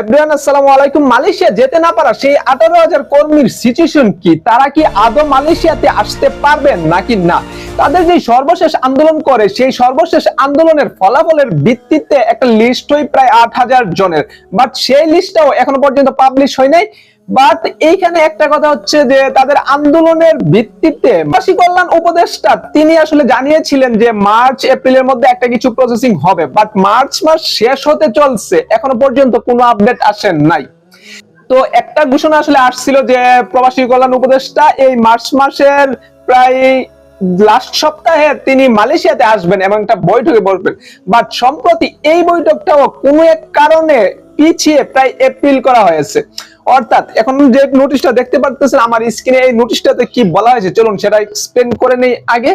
Everyone আসসালামু আলাইকুম। Malaysia যেতে না পারা সেই আঠারো হাজার কর্মীর সিচুয়েশন কি? তারা কি আদৌ মালয়েশিয়াতে আসতে পারবেন নাকি না? তাদের যে সর্বশেষ আন্দোলন করে, সেই সর্বশেষ আন্দোলনের ফলাফলের ভিত্তিতে একটা লিস্ট হয় প্রায় আট হাজার জনের। বাট সেই লিস্টটাও এখনও পর্যন্ত পাবলিশ হয় নাই। বাট এইখানে একটা কথা হচ্ছে যে তাদের আন্দোলনের ভিত্তিতে বাসী কল্যাণ উপদেষ্টা তিনি আসলে জানিয়েছিলেন যে মার্চ, এপ্রিলের মধ্যে একটা কিছু প্রসেসিং হবে বাট মার্চ মাস শেষ হতে চলছে, এখনও পর্যন্ত কোনো আপডেট আসেন নাই। তো একটা ঘোষণা আসলে আসছিল যে প্রবাসী কল্যাণ উপদেষ্টা এই মার্চ মাসের প্রায় লাস্ট সপ্তাহে তিনি মালয়েশিয়াতে আসবেন এবং একটা বৈঠকে বসবেন। বাট সম্প্রতি এই বৈঠকটাও কোনো এক কারণে পিছিয়ে প্রায় এপ্রিল করা হয়েছে। অর্থাৎ এখন যে নোটিশটা দেখতে পারতেছেন, আমার স্ক্রিনে এই নোটিশটাতে কি বলা হয়েছে? চলুন সেটা এক্সপ্লেন করে নেই আগে।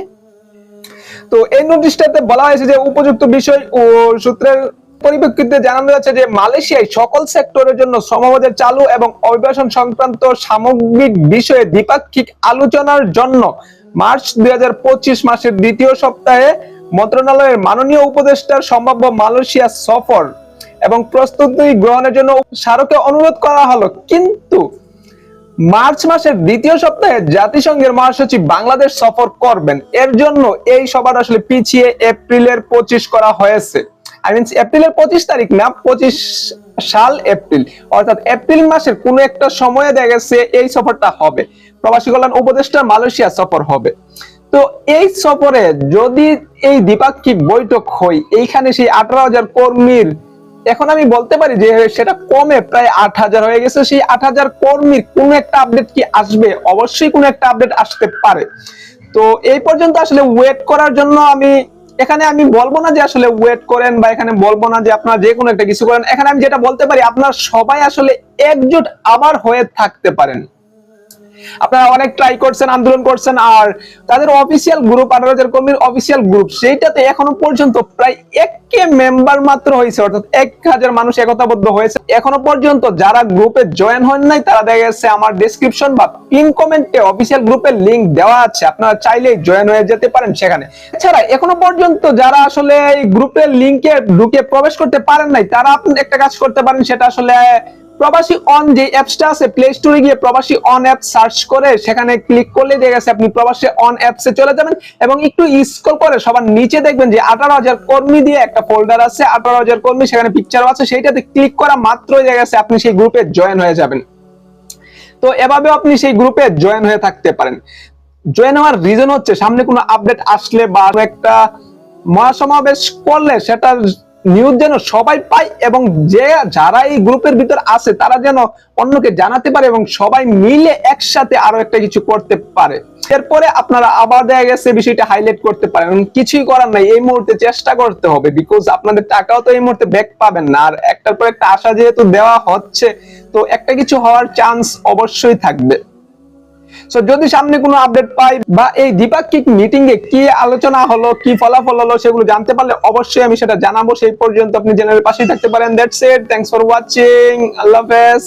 তো এই নোটিশটাতে বলা হয়েছে যে উপযুক্ত বিষয় ও সূত্রের পরিপ্রেক্ষিতে জানানো যাচ্ছে যে মালয়েশিয়ায় সকল সেক্টরের জন্য শ্রমবাজার চালু এবং অভিবাসন সংক্রান্ত সামগ্রিক বিষয়ে দ্বিপাক্ষিক আলোচনার জন্য মার্চ দুই হাজার পঁচিশ মাসের দ্বিতীয় সপ্তাহে মন্ত্রণালয়ের মাননীয় উপদেষ্টার সম্ভাব্য মালয়েশিয়া সফর এবং প্রস্তুতি গ্রহণের জন্য স্মারকে অনুরোধ করা হলো। কিন্তু মার্চ মাসের দ্বিতীয় সপ্তাহে জাতিসংঘের মহাসচিব বাংলাদেশ সফর করবেন। এর জন্য এই সভাটা আসলে পিছিয়ে এপ্রিলের পঁচিশ করা হয়েছে। আই এপ্রিলের পঁচিশ তারিখ না, পঁচিশ সাল এপ্রিল। অর্থাৎ এপ্রিল মাসের কোন একটা সময়ে দেখা গেছে এই সফরটা হবে। প্রবাসী কল্যাণ উপদেষ্টা মালয়েশিয়া সফর হবে। তো এই সফরে যদি এই দ্বিপাক্ষিক বৈঠক হয়, এইখানে সেই আঠারো হাজার কর্মীর এখন আমি বলতে পারি যে সেটা কমে প্রায় আট হাজার হয়ে গেছে। সেই আট হাজার কর্মীর কোন একটা আপডেট কি আসবে? অবশ্যই কোন একটা আপডেট আসতে পারে। তো এই পর্যন্ত আসলে ওয়েট করার জন্য আমি, এখানে আমি বলব না যে আসলে ওয়েট করেন বা এখানে বলব না যে আপনারা যে কোনো একটা কিছু করেন। এখানে আমি যেটা বলতে পারি, আপনারা সবাই আসলে একজোট আবার হয়ে থাকতে পারেন। আপনারা অনেক ট্রাই করছেন, আন্দোলন করছেন, আর তাদের অফিসিয়াল গ্রুপ আঠারো হাজার কর্মীর অফিসিয়াল গ্রুপ সেইটাতে এখনও পর্যন্ত প্রায় এক কে মেম্বার মাত্র হয়েছে, অর্থাৎ এক হাজার মানুষ একতাবদ্ধ হয়েছে। এখনও পর্যন্ত যারা গ্রুপে জয়েন হন নাই, তারা দেখা গেছে আমার ডেসক্রিপশন বা পিন কমেন্টে অফিসিয়াল গ্রুপের লিংক দেওয়া আছে, আপনারা চাইলেই জয়েন হয়ে যেতে পারেন সেখানে। এছাড়া এখনও পর্যন্ত যারা আসলে এই গ্রুপের লিংকে ঢুকে প্রবেশ করতে পারেন নাই, তারা আপনি একটা কাজ করতে পারেন, সেটা আসলে প্রবাসী অন যে অ্যাপসটা আছে প্লে স্টোরে গিয়ে প্রবাসী অন অ্যাপ সার্চ করে, সেখানে ক্লিক করলে দেখা গেছে আপনি প্রবাসী অন অ্যাপসে চলে যাবেন এবং একটু স্ক্রল করে সবার নিচে দেখবেন যে আঠারো হাজার কর্মী দিয়ে একটা ফোল্ডার আছে, আঠারো হাজার কর্মী, সেখানে পিকচার আছে, সেইটাতে ক্লিক করা মাত্রই দেখা গেছে আপনি সেই গ্রুপে জয়েন হয়ে যাবেন। তো এভাবেও আপনি সেই গ্রুপে জয়েন হয়ে থাকতে পারেন। জয়েন হওয়ার রিজন হচ্ছে, সামনে কোনো আপডেট আসলে বা একটা মহাসমাবেশ করলে সেটার নিউজ যেন সবাই পায় এবং যে যারা এই গ্রুপের ভিতর আছে, তারা যেন অন্যকে জানাতে পারে এবং সবাই মিলে একসাথে আরও একটা কিছু করতে পারে। এরপরে আপনারা আবার দেখা গেছে বিষয়টা হাইলাইট করতে পারেন কিছুই করার নাই। এই মুহূর্তে চেষ্টা করতে হবে বিকজ আপনাদের টাকাও তো এই মুহূর্তে ব্যাক পাবেন না। আর একটার পর একটা আশা যেহেতু দেওয়া হচ্ছে, তো একটা কিছু হওয়ার চান্স অবশ্যই থাকবে। সো যদি সামনে কোনো আপডেট পাই বা এই দ্বিপাক্ষিক মিটিং এ কি আলোচনা হলো, কি ফলাফল হলো সেগুলো জানতে পারলে অবশ্যই আমি সেটা জানাব। সেই পর্যন্ত আপনি চ্যানেলের পাশেই থাকতে পারেন। That's it thanks for watching আল্লাহ হাফেজ।